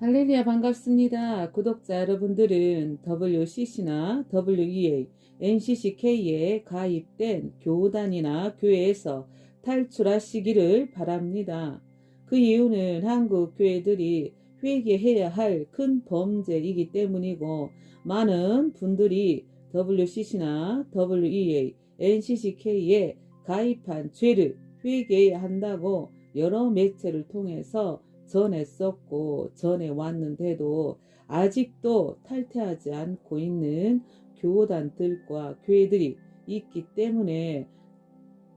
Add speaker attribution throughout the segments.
Speaker 1: 할렐루야 반갑습니다. 구독자 여러분들은 WCC나 WEA, NCCK에 가입된 교단이나 교회에서 탈출하시기를 바랍니다. 그 이유는 한국 교회들이 회개해야 할 큰 범죄이기 때문이고 많은 분들이 WCC나 WEA, NCCK에 가입한 죄를 회개해야 한다고 여러 매체를 통해서 전했었고 전해왔는데도 아직도 탈퇴하지 않고 있는 교단들과 교회들이 있기 때문에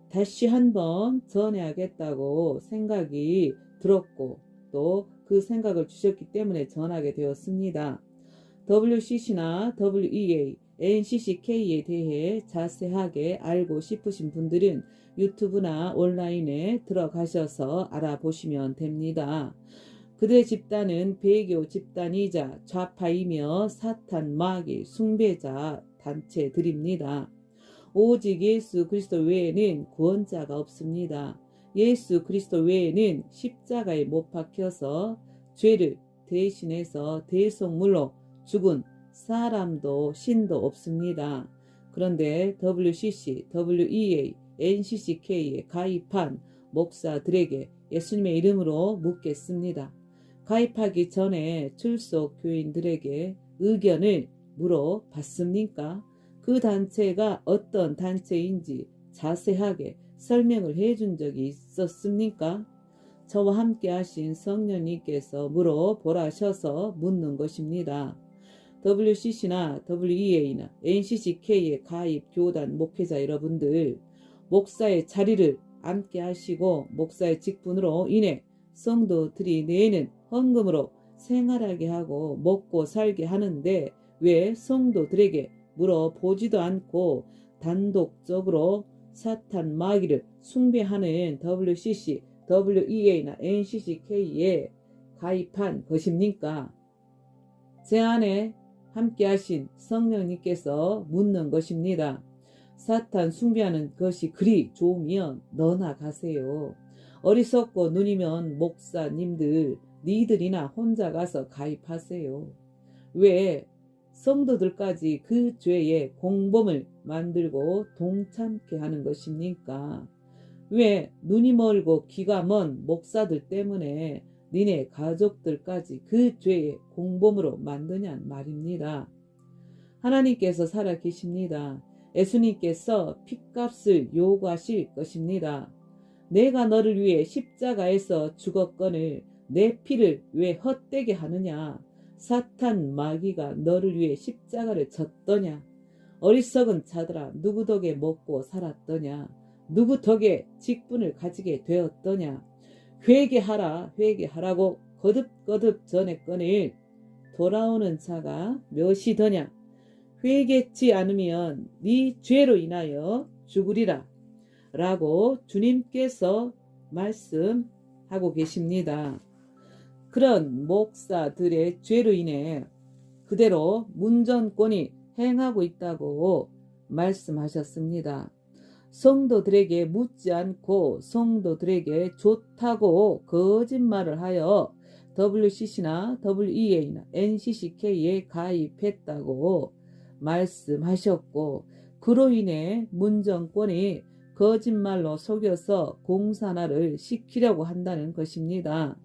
Speaker 1: 다시 한번 전해야겠다고 생각이 들었고 또 그 생각을 주셨기 때문에 전하게 되었습니다. WCC나 WEA, NCCK에 대해 자세하게 알고 싶으신 분들은 유튜브나 온라인에 들어가셔서 알아보시면 됩니다. 그들의 집단은 배교 집단이자 좌파이며 사탄 마귀 숭배자 단체들입니다. 오직 예수 그리스도 외에는 구원자가 없습니다. 예수 그리스도 외에는 십자가에 못 박혀서 죄를 대신해서 대속물로 죽은 사람도 신도 없습니다. 그런데 WCC, WEA, NCCK에 가입한 목사들에게 예수님의 이름으로 묻겠습니다. 가입하기 전에 출석 교인들에게 의견을 물어봤습니까? 그 단체가 어떤 단체인지 자세하게 설명을 해준 적이 있었습니까? 저와 함께 하신 성령님께서 물어보라셔서 묻는 것입니다. WCC나 WEA나 NCCK에 가입 교단 목회자 여러분들 목사의 자리를 앉게 하시고 목사의 직분으로 인해 성도들이 내는 헌금으로 생활하게 하고 먹고 살게 하는데 왜 성도들에게 물어보지도 않고 단독적으로 사탄 마귀를 숭배하는 WCC, WEA나 NCCK에 가입한 것입니까? 제 안에 함께 하신 성령님께서 묻는 것입니다. 사탄 숭배하는 것이 그리 좋으면 너나 가세요. 어리석고 눈이면 목사님들, 니들이나 혼자 가서 가입하세요. 왜 성도들까지 그 죄의 공범을 만들고 동참케 하는 것입니까? 왜 눈이 멀고 귀가 먼 목사들 때문에 니네 가족들까지 그 죄의 공범으로 만드냔 말입니다. 하나님께서 살아 계십니다. 예수님께서 핏값을 요구하실 것입니다. 내가 너를 위해 십자가에서 죽었거늘 내 피를 왜 헛되게 하느냐? 사탄 마귀가 너를 위해 십자가를 졌더냐? 어리석은 자들아 누구 덕에 먹고 살았더냐? 누구 덕에 직분을 가지게 되었더냐? 회개하라 회개하라고 거듭거듭 꺼낼 돌아오는 자가 몇이더냐? 회개치 않으면 네 죄로 인하여 죽으리라 라고 주님께서 말씀하고 계십니다. 그런 목사들의 죄로 인해 그대로 문전권이 행하고 있다고 말씀하셨습니다. 성도들에게 묻지 않고 성도들에게 좋다고 거짓말을 하여 WCC나 WEA나 NCCK에 가입했다고 말씀하셨고 그로 인해 문정권이 거짓말로 속여서 공산화를 시키려고 한다는 것입니다.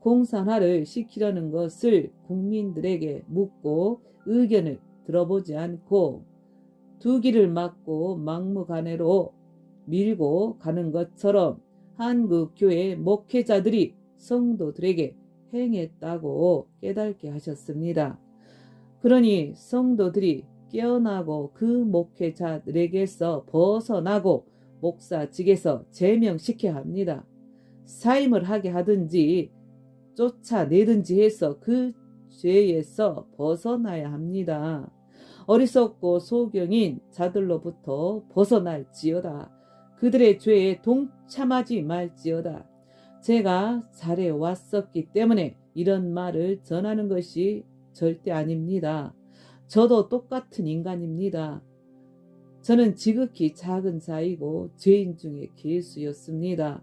Speaker 1: 공산화를 시키려는 것을 국민들에게 묻고 의견을 들어보지 않고 두 길을 막고 막무가내로 밀고 가는 것처럼 한국 교회 목회자들이 성도들에게 행했다고 깨닫게 하셨습니다. 그러니 성도들이 깨어나고 그 목회자들에게서 벗어나고 목사직에서 제명시켜야 합니다. 사임을 하게 하든지 쫓아내든지 해서 그 죄에서 벗어나야 합니다. 어리석고 소경인 자들로부터 벗어날지어다. 그들의 죄에 동참하지 말지어다. 제가 잘해 왔었기 때문에 이런 말을 전하는 것이 절대 아닙니다. 저도 똑같은 인간입니다. 저는 지극히 작은 자이고 죄인 중에 개수였습니다.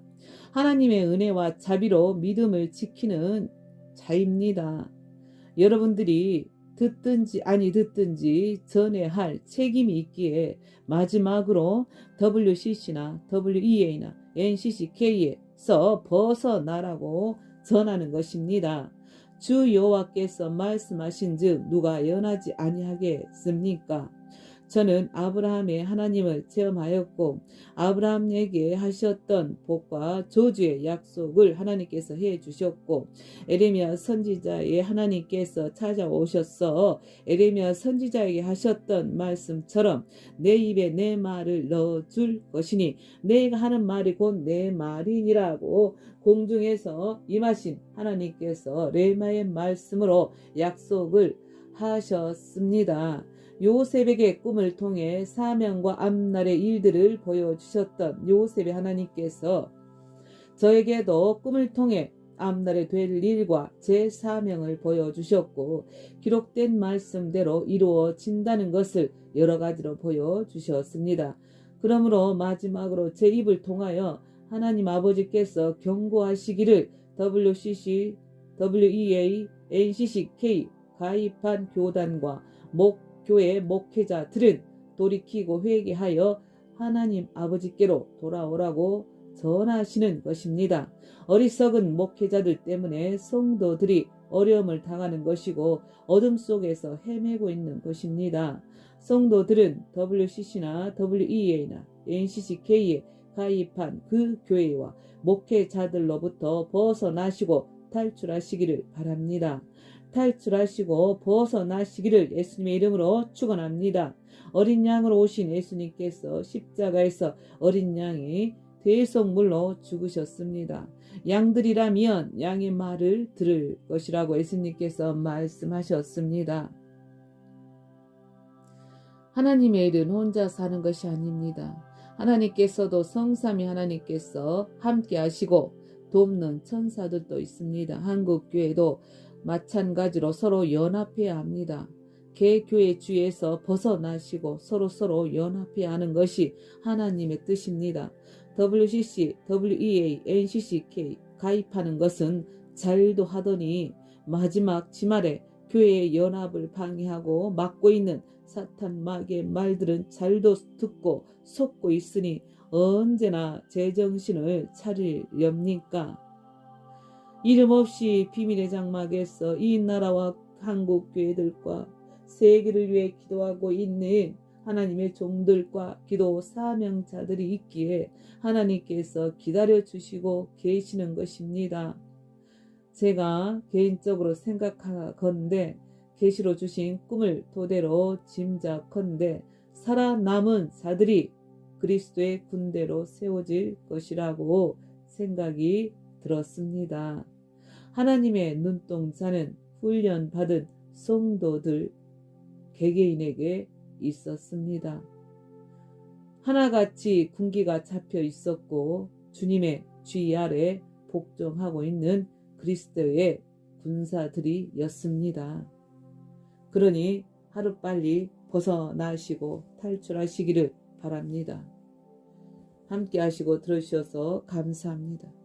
Speaker 1: 하나님의 은혜와 자비로 믿음을 지키는 자입니다. 여러분들이 듣든지 아니 듣든지 전에 할 책임이 있기에 마지막으로 WCC나 WEA나 NCCK에서 벗어나라고 전하는 것입니다. 주 여호와께서 말씀하신즉 누가 연하지 아니하겠습니까? 저는 아브라함의 하나님을 체험하였고 아브라함에게 하셨던 복과 저주의 약속을 하나님께서 해 주셨고 에레미야 선지자의 하나님께서 찾아오셔서 에레미야 선지자에게 하셨던 말씀처럼 내 입에 내 말을 넣어 줄 것이니 내가 하는 말이 곧 내 말이니라고 공중에서 임하신 하나님께서 레마의 말씀으로 약속을 하셨습니다. 요셉에게 꿈을 통해 사명과 앞날의 일들을 보여주셨던 요셉의 하나님께서 저에게도 꿈을 통해 앞날에 될 일과 제 사명을 보여주셨고 기록된 말씀대로 이루어진다는 것을 여러 가지로 보여주셨습니다. 그러므로 마지막으로 제 입을 통하여 하나님 아버지께서 경고하시기를 WCC, WEA, NCCK 가입한 교단과 목 교회 목회자들은 돌이키고 회개하여 하나님 아버지께로 돌아오라고 전하시는 것입니다. 어리석은 목회자들 때문에 성도들이 어려움을 당하는 것이고 어둠 속에서 헤매고 있는 것입니다. 성도들은 WCC나 WEA나 NCCK에 가입한 그 교회와 목회자들로부터 벗어나시고 탈출하시기를 바랍니다. 탈출하시고 벗어나시기를 예수님의 이름으로 축원합니다. 어린 양으로 오신 예수님께서 십자가에서 어린 양이 대속물로 죽으셨습니다. 양들이라면 양의 말을 들을 것이라고 예수님께서 말씀하셨습니다. 하나님의 일은 혼자 사는 것이 아닙니다. 하나님께서도 성삼위 하나님께서 함께 하시고 돕는 천사들도 있습니다. 한국 교회도 마찬가지로 서로 연합해야 합니다. 개교회 주에서 벗어나시고 서로 서로 연합해야 하는 것이 하나님의 뜻입니다. WCC, WEA, NCCK 가입하는 것은 잘도 하더니 마지막 지말에 교회의 연합을 방해하고 막고 있는 사탄 마귀의 말들은 잘도 듣고 속고 있으니 언제나 제정신을 차리렵니까? 이름 없이 비밀의 장막에서 이 나라와 한국 교회들과 세계를 위해 기도하고 있는 하나님의 종들과 기도 사명자들이 있기에 하나님께서 기다려 주시고 계시는 것입니다. 제가 개인적으로 생각하건대 계시로 주신 꿈을 토대로 짐작컨대 살아남은 자들이 그리스도의 군대로 세워질 것이라고 생각이 들었습니다. 하나님의 눈동자는 훈련받은 성도들 개개인에게 있었습니다. 하나같이 군기가 잡혀 있었고 주님의 주의 아래 복종하고 있는 그리스도의 군사들이었습니다. 그러니 하루빨리 벗어나시고 탈출하시기를 바랍니다. 함께 하시고 들으셔서 감사합니다.